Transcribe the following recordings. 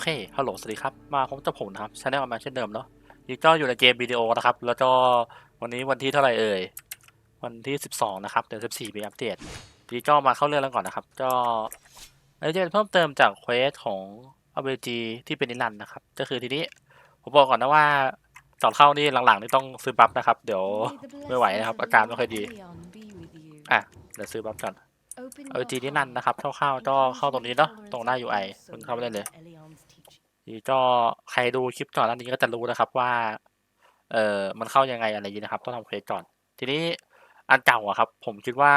โอเค ฮัลโหล สวัสดีครับ มาพบกับผมนะครับชาแนลมาเช่นเดิมเนาะยิงก็อยู่ในเกมวิดีโอนะครับ แล้วก็วันนี้วันที่เท่าไหร่เอ่ย วันที่ 12 นะครับ เดือน14 มีอัปเดตทีก็มาเข้าเรื่องแล้วก่อนนะครับ ก็อันนี้จะเป็นเพิ่มเติมจากเควสของอเวจีที่เป็นนิรันนะครับ ก็คือทีนี้ ผมบอกก่อนนะว่าก่อนเข้านี่หลังๆนี่ต้องซื้อบัฟนะครับ เดี๋ยวไม่ไหวนะครับ อาการไม่ค่อยดี อะ เดี๋ยวซื้อบัฟก่อนเอาจีนี่นั่นนะครับคร่าวๆก็เข้าตรงนี้เนาะ ตรงหน้า UI คุณเข้าไปได้เลย นี่ก็ใครดูคลิปก่อนหน้านี้ก็จะรู้นะครับว่า เออมันเข้ายังไงอะไรยี้นะครับ ต้องทำเควสก่อน ทีนี้อันเก่าอะครับ ผมคิดว่า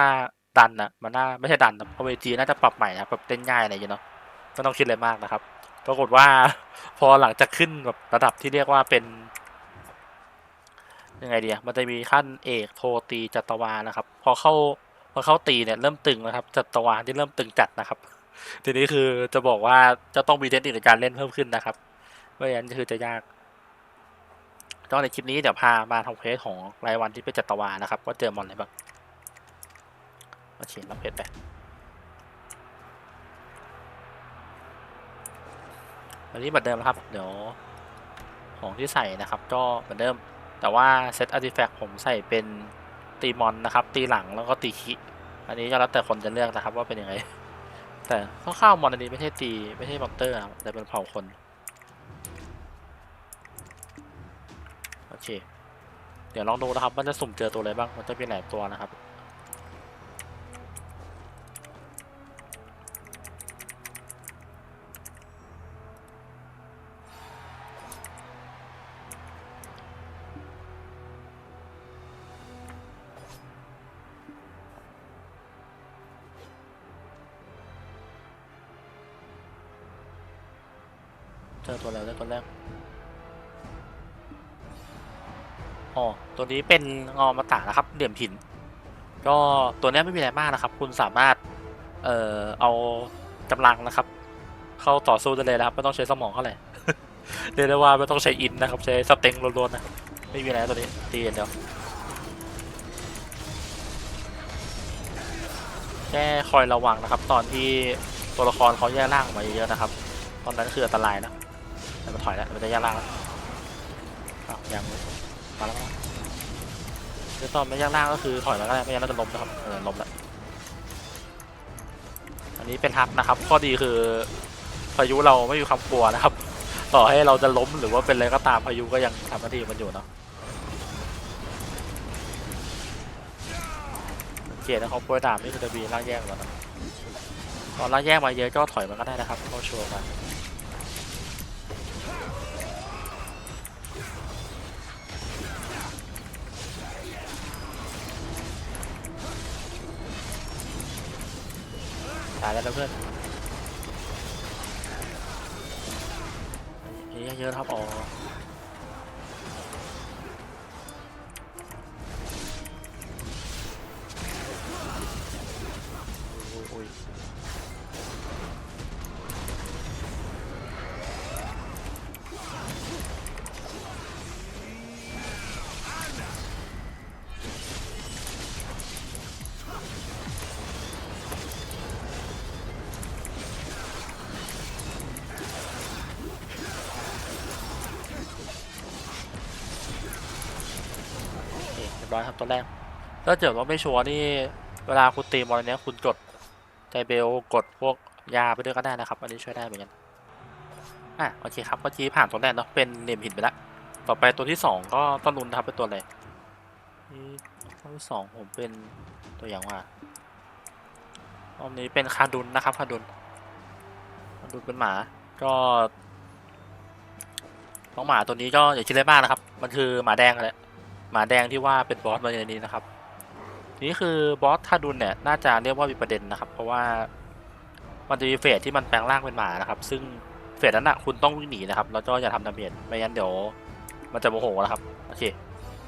ดันอะมันน่าไม่ใช่ดันนะเพราะเวจีน่าจะปรับใหม่นะครับเต้นง่ายอะไรอย่างเงี้ยเนาะไม่ต้องคิดอะไรมากนะครับปรากฏว่าพอหลังจากขึ้นแบบระดับที่เรียกว่าเป็นยังไงดีอะมันจะมีขั้นเอกโทตีจัตวานะครับ พอเข้าพอเข้าตีเนี่ยเริ่มตึงนะครับจัตวาที่เริ่มตึงจัดนะครับ ทีนี้คือจะบอกว่าจะต้องมีเทคนิคในการเล่นเพิ่มขึ้นนะครับไม่งั้นคือจะยากก็ในคลิปนี้เดี๋ยวพามาทำเควสของรายวันที่เป็นจัตวานะครับ ว่าเจอมอนอะไรบ้างมาเขียนรับเพจไปวันนี้เหมือนเดิมนะครับ เดี๋ยวของที่ใส่นะครับ ก็เหมือนเดิม แต่ว่าเซตอาร์ติแฟกต์ผมใส่เป็นตีมอนนะครับ ตีหลังแล้วก็ตีคิอันนี้ก็แล้วแต่คนจะเลือกนะครับว่าเป็นยังไง แต่ข้าวๆมอนอันนี้ไม่ใช่ตีไม่ใช่มอนเตอร์แต่เป็นเผาคน โอเค เดี๋ยวลองดูนะครับ มันจะสุ่มเจอตัวอะไรบ้าง มันจะมีหลายตัวนะครับ ตัวนี้เป็นงอมาตานะครับเหลี่ยมหิน ก็ตัวนี้ไม่มีอะไรมากนะครับ คุณสามารถ เอ่อเอากำลังนะครับ เข้าต่อสู้ได้เลยนะครับไม่ต้องใช้สมองเท่าไหร่เรียกได้ว่าไม่ต้องใช้อินนะครับ ใช้สเต็งล้วนๆนะไม่มีอะไรตัวนี้ตีเดียวแค่คอยระวังนะครับ ตอนที่ตัวละครเขาแยกร่างมาเยอะๆนะครับ ตอนนั้นคืออันตรายนะแต่มันถอยแล้วมันจะแยกร่างแล้วอ้าวยังมาแล้ว มาแล้วเดี๋ยวตอนไม่แยกร่างก็คือถอยแล้วก็ได้ไม่งั้นเราจะล้มนะครับเออล้มแล้วอันนี้เป็นฮักนะครับ ข้อดีคือพายุเราไม่มีความกลัวนะครับ ต่อให้เราจะล้มหรือว่าเป็นอะไรก็ตามพายุก็ยังทำหน้าที่มันอยู่เนาะสังเกตนะเขาโปรยดาบนี่คือจะมีร่างแยกแล้วนะตอนร่างแยกมาเยอะก็ถอยมันก็ได้นะครับเข้าโชว์มา ตายแล้วนะเพื่อนเยอะๆครับอ๋อ ร้อยครับตัวแรก ถ้าเกิดว่าไม่ชัวร์นี่ เวลาคุณตีมอนเนี้ยคุณกดใจเบลกดพวกยาไปด้วยก็ได้นะครับ อันนี้ช่วยได้เหมือนกัน อะโอเคครับเมื่อกี้ผ่านตัวแรกเนาะเป็นเหลี่ยมหินไปแล้วต่อไปตัวที่สองก็ต้นนุนครับเป็นตัวอะไรนี่ตัวที่สองผมเป็นตัวอย่างว่ารอบนี้เป็นคาดุนนะครับคาดุนคาดุนเป็นหมา ก็น้องหมาตัวนี้ก็อย่าคิดอะไรมากนะครับ มันคือหมาแดงแหละ หมาแดงที่ว่าเป็นบอสมาในนี้นะครับ นี่คือบอสทาดุนเนี่ยน่าจะเรียกว่ามีประเด็นนะครับ เพราะว่ามันจะมีเฟสที่มันแปลงร่างเป็นหมานะครับ ซึ่งเฟสนั้นนะคุณต้องวิ่งหนีนะครับแล้วก็อย่าทำดาเมจไม่งั้นเดี๋ยว มันจะโมโหนะครับโอเค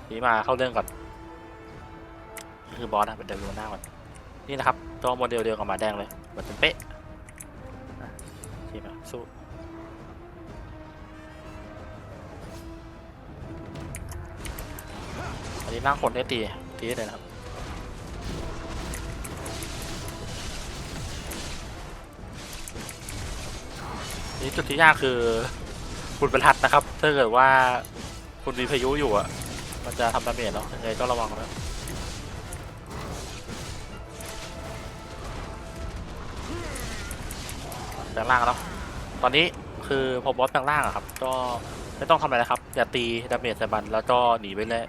นี้มาเข้าเรื่องก่อนนี่คือบอสนะเป็นเดลหน้าก่อนนี่นะครับตัวโมเดลเดียวกับหมาแดงเลยเหมือนเป็นเป๊ะอะโอเคมาสู้ นี้ร่างคนได้ตี ตีได้เลยนะครับ นี่จุดที่ยากคือคุณบรรทัดนะครับ ถ้าเกิดว่าคุณมีพายุอยู่อะ มันจะทำดาเมจเนาะยังไงก็ระวังนะแปลงร่างเนาะตอนนี้คือพอบอสแปลงร่างอะครับ ก็ไม่ต้องทำอะไรนะครับ อย่าตีดาเมจใส่มันแล้วก็หนีไปเลย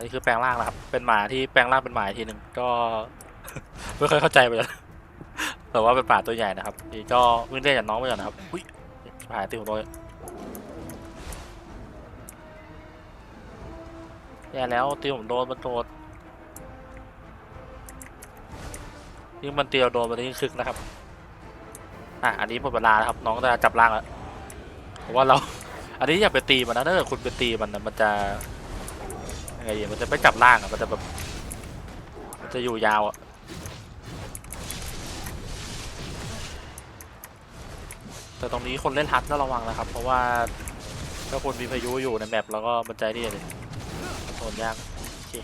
นนี้คือแปลงร่างนะครับ เป็นหมาที่แปลงร่างเป็นหมาอีกทีหนึ่งก็ ไม่ค่อยเข้าใจเหมือนกันแต่ว่าเป็นหมาตัวใหญ่นะครับนี่ก็วิ่งเล่นกับน้องไปก่อนนะครับอุ้ยหายติวโดยแย่แล้วติวผมโดนมันโดนยิ่งมันเตียวโดนมันยิ่งคึกนะครับ อะ อันนี้หมดเวลาแล้วครับ น้องจะจับร่างแล้วเพราะว่าเรา อันนี้อย่าไปตีมันนะถ้าเกิดคุณไปตีมันนะมันจะ ไงดีมันจะไม่จับล่างอะมันจะแบบมันจะอยู่ยาวอะแต่ตรงนี้คนเล่นฮัทก็ระวังนะครับ เพราะว่าถ้าคนมีพายุอยู่ในแมปแล้วก็มันใจนี่เลยโดนยากโอเค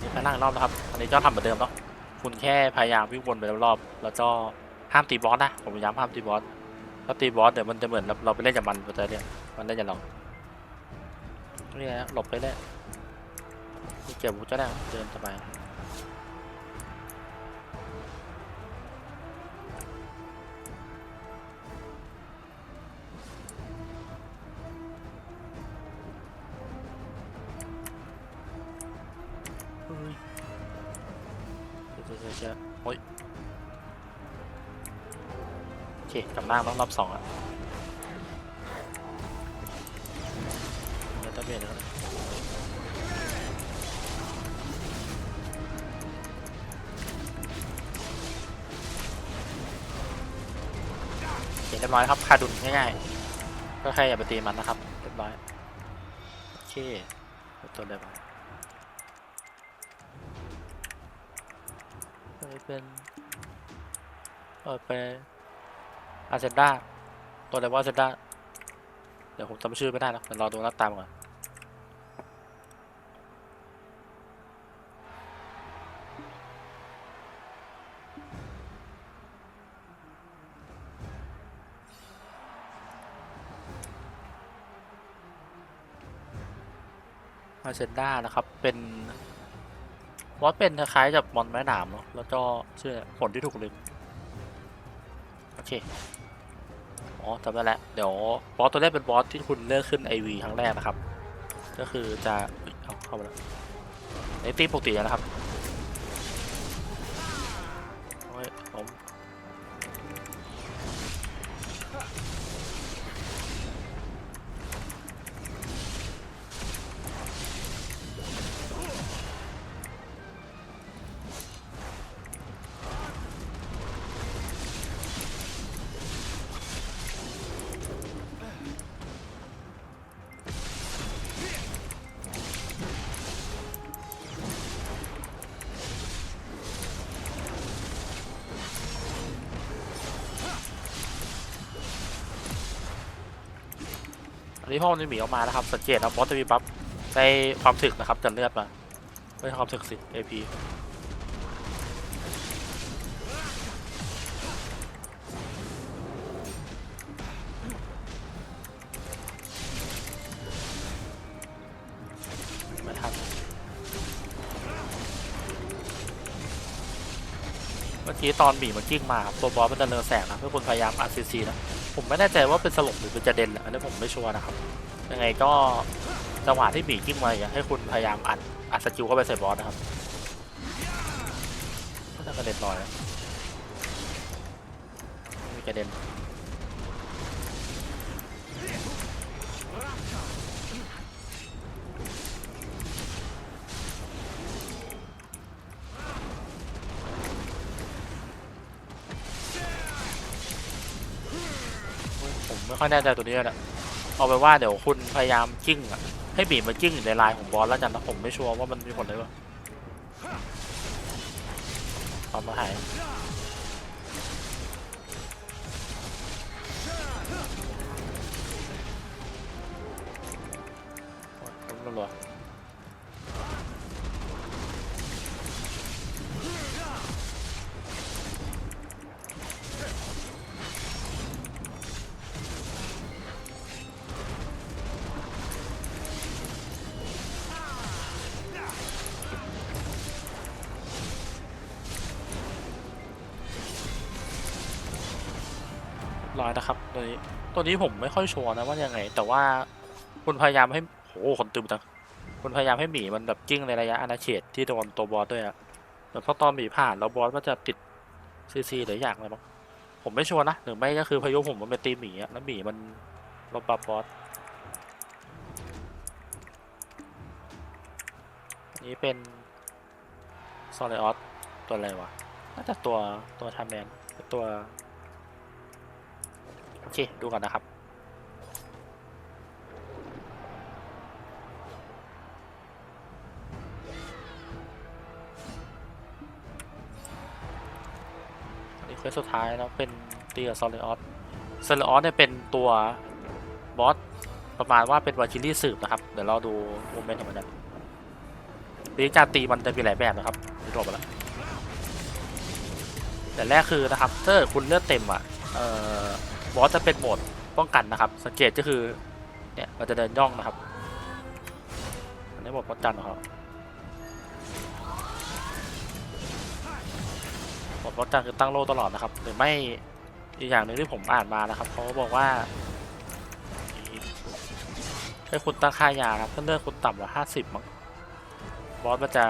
นี่ไปล่งอีกรอบนะครับ อันนี้ก็ทำเหมือนเดิมเนาะคุณแค่พยายามวิ่งวนไปรอบๆแล้วก็ห้ามตีบอสนะ ผมย้ำห้ามตีบอส ถ้าตีบอสเดี๋ยวมันจะเหมือนเราเราไปเล่นกับมันมันจะเนี่ยมันเล่นกับเรานี่นะหลบไปเลยนี่เก็บวุ้จะได้เดินสบายเฮ้ยเฮ้ย เคกลับล่างต้องรอบสองอะเดี๋ยวต้องเปลี่ยนแล้วเคเรียบร้อยครับคาดุนง่ายๆ ก็แค่อย่าไปตีมันนะครับ เรียบร้อย โอเค ตัวเลยไปเปิดเป็นเปิดไป อาเซนด้าตัวอะไรว่าอาเซนด้าเดี๋ยวผมจำชื่อไม่ได้นะเดี๋ยวรอดูหน้าตามก่อนอาเซนด้านะครับ เป็นวอสเป็นคล้ายๆกับมอนไม้หนามเนาะแล้วก็ชื่อผลที่ถูกลืมโอเค อ๋อจำได้แล้วเดี๋ยวบอสตัวแรกเป็นบอสที่คุณเลือกขึ้น IV ครั้งแรกนะครับ ก็คือจะเอาเข้ามาแล้วในตีปกตินะครับ นนี้พ่อมันจะหมีออกมานะครับ สังเกตนะบอสจะมีบัฟได้ความถึกนะครับจะเลือดมาไม่ความถึกสิ AP ไม่ทันเมื่อกี้ตอนหมีมันกิ้งมาครับตัวบอสมันจะเนือแสงนะเพื่อคนพยายามอัดซีซีนะ ผมไม่แน่ใจว่าเป็นสลบหรือเป็นจะเด็นแหละอันนี้ผมไม่ชัวร์นะครับ ยังไงก็จังหวะที่หมีกิ้งมาอย่าให้คุณพยายามอัดอัดสกิลเข้าไปใส่บอสนะครับก็จะกระเด็นลอยนะไม่มีกระเด็น ไม่ค่อยแน่ใจตัวนี้แหละเอาไปว่าเดี๋ยวคุณพยายามจิ้งอะให้บีบมาจิ้งอยู่ในลายของบอสแล้วกันนะผมไม่ชัวร์ว่ามันมีผลหรือเปล่าความมาหายโอ้ยล้มรัว ร้อยนะครับตัวนี้ตัวนี้ผมไม่ค่อยชัวร์นะว่ายังไง แต่ว่าคุณพยายามให้โหคนตึมจังคุณพยายามให้หมีมันแบบกิ้งในระยะอาณาเขตที่โดนตัวบอสด้วยอะแบบพอตอนหมีผ่านแล้วบอสมันจะติดซีซีหรืออย่างอะไรบ้างผมไม่ชัวร์นะหรือไม่ก็คือพายุผมมันเป็นตีหมีอะแล้วหมีมันลบบัฟบอสอันนี้เป็นซอลเลออสตัวอะไรวะน่าจะตัวตัวทาแมนตัว เค ดูก่อนนะครับ อันนี้เควสสุดท้ายแล้วเป็นตีกับซอลเลออสซอลเลออสเนี่ยเป็นตัวบอสประมาณว่าเป็นวาคิลี่สืบนะครับ เดี๋ยวเราดูโมเมนต์ของมันกันวิธีการตีมันจะมีหลายแบบนะครับที่บอกไปแล้วแต่แรกคือนะครับถ้าคุณเลือดเต็มอะ เอ่อ บอสจะเป็นโหมดป้องกันนะครับ สังเกตก็คือ เนี่ยมันจะเดินย่องนะครับ อันนี้โหมดป้องกันของเขาโหมดป้องกันคือตั้งโล่ตลอดนะครับ หรือไม่อีกอย่างหนึ่งที่ผมอ่านมานะครับเขาบอกว่าให้คุณตั้งค่ายาครับถ้าเลือกคุณต่ำกว่าห้าสิบมั้งบอสมันจะ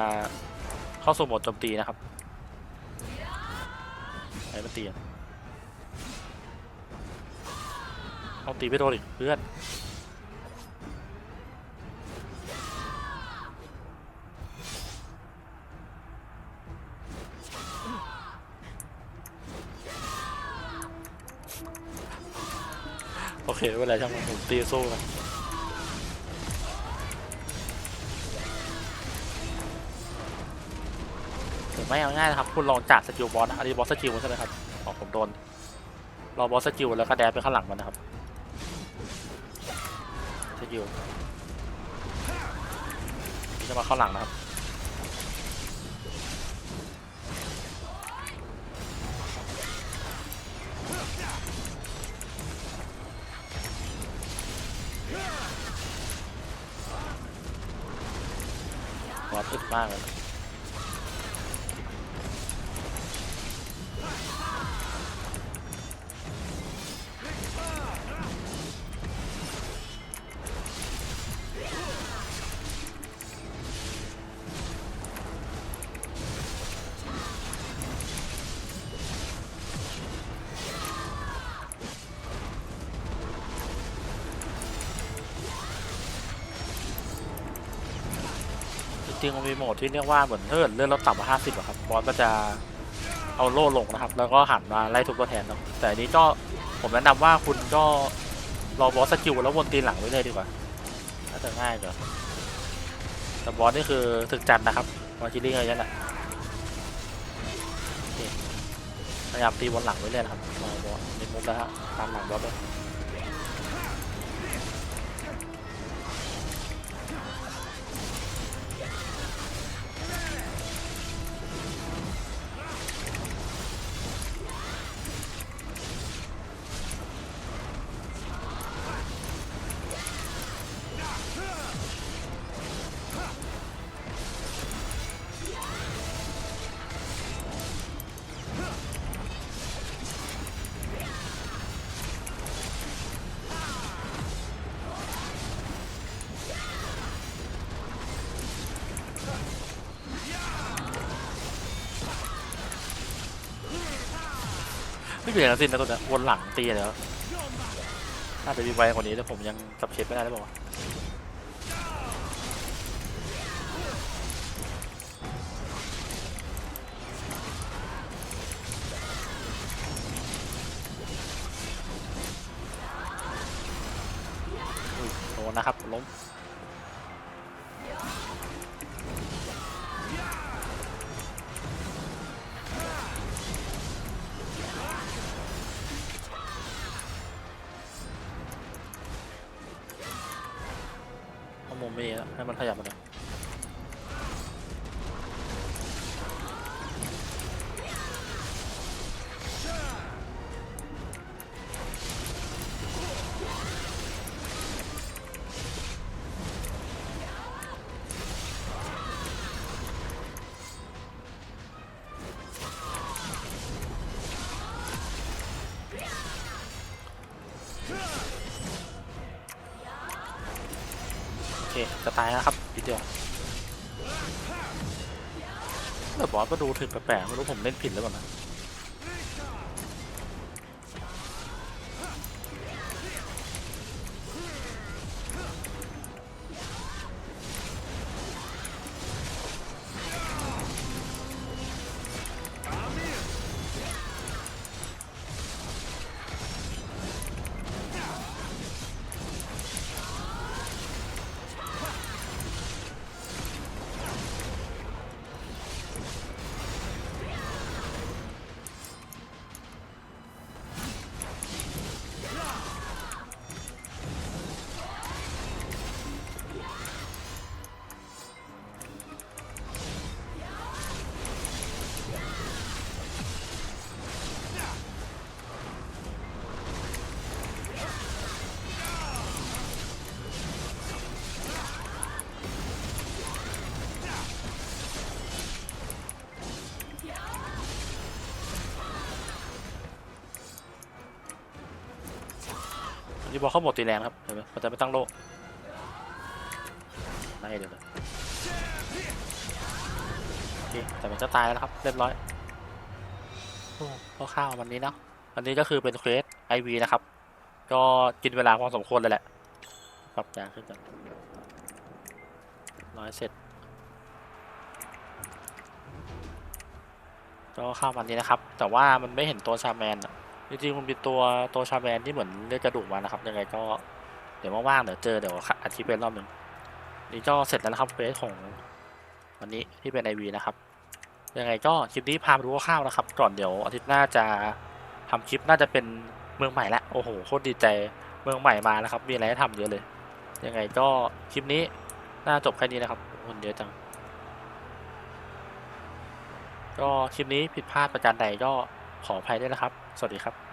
เข้าสู่โหมดโจมตีนะครับไอ้มันตี เอาตีไปโดนอีกเพื่อนโอเคไม่เป็นไรช่างมันผมตีสู้กันหรือไม่เอาง่ายนะครับ คุณลองจัดสกิลบอสนะอันนี้บอสสกิลใช่ไหมครับอ๋อผมโดนรอบอสสกิลแล้วก็แดดไปข้างหลังมันนะครับ สกิลนี่จะมาเข้าหลังนะครับบอสอึดมากเลย ริงๆมันมีโหมดที่เรียกว่าเหมือนถ้าเกิดเลื่อนรถต่ำกว่าห้าสิบอครับบอสก็จะเอาโล่ลงนะครับ แล้วก็หันมาไล่ทุบตัวแทนเนาะแต่อันนี้ก็ผมแนะนำว่าคุณก็รอบอสสกิลแล้ววนตีนหลังไว้เลยดีกว่าน่าจะง่ายกว่าแต่บอสนี่คือถึกจัดนะครับบอสชิลลิ่งอะไรนั่นแหละพยายามตีบนหลังไว้เลยนะครับรอบอสมีมุกแล้วฮะตามหลังบอสเลย เปลี่ยนทั้งสิ้นนะตัวเนี้วนหลังตีแล้วน่าจะมีไวกว่านี้แต่ผมยังจับเชฟไม่ได้หรือเปล่าโดนนะครับล้ม จะตายแล้วครับทีเดียวแต่บอสมาดูถึงแปลกๆไม่รู้ผมเล่นผิดหรือเปล่านะ นี่บอลเข้าหมดตีแรงครับเห็นไหมมันจะไม่ตั้งโลกไล่เดี๋ยวเลยโอเคแต่มันจะตายแล้วครับเรียบร้อยโอ้พอข้าววันนี้เนาะอันนี้ก็คือเป็นเควสไอวีนะครับ ก็กินเวลาพอสมควรเลยแหละปรับยาขึ้นกันร้อยเสร็จก็เข้าวันนี้นะครับ แต่ว่ามันไม่เห็นตัวชาแมนอะ จริงๆมันมีตัวตัวชาแมนที่เหมือนเลือดกระดูกมานะครับยังไงก็เดี๋ยวว่างๆเดี๋ยวเจอเดี๋ยวอาทิตย์เป็นรอบหนึ่งนี่ก็เสร็จแล้วนะครับเฟสของวันนี้ที่เป็นไอวีนะครับยังไงก็คลิปนี้พามาดูคร่าวนะครับ ก่อนเดี๋ยวอาทิตย์หน้าจะทำคลิปน่าจะเป็นเมืองใหม่ละโอ้โหโคตรดีใจเมืองใหม่มานะครับ มีอะไรให้ทำเยอะเลย ยังไงก็คลิปนี้น่าจบแค่นี้นะครับคนเยอะจัง ก็คลิปนี้ผิดพลาดประการใดก็ขออภัยด้วยนะครับ สวัสดีครับ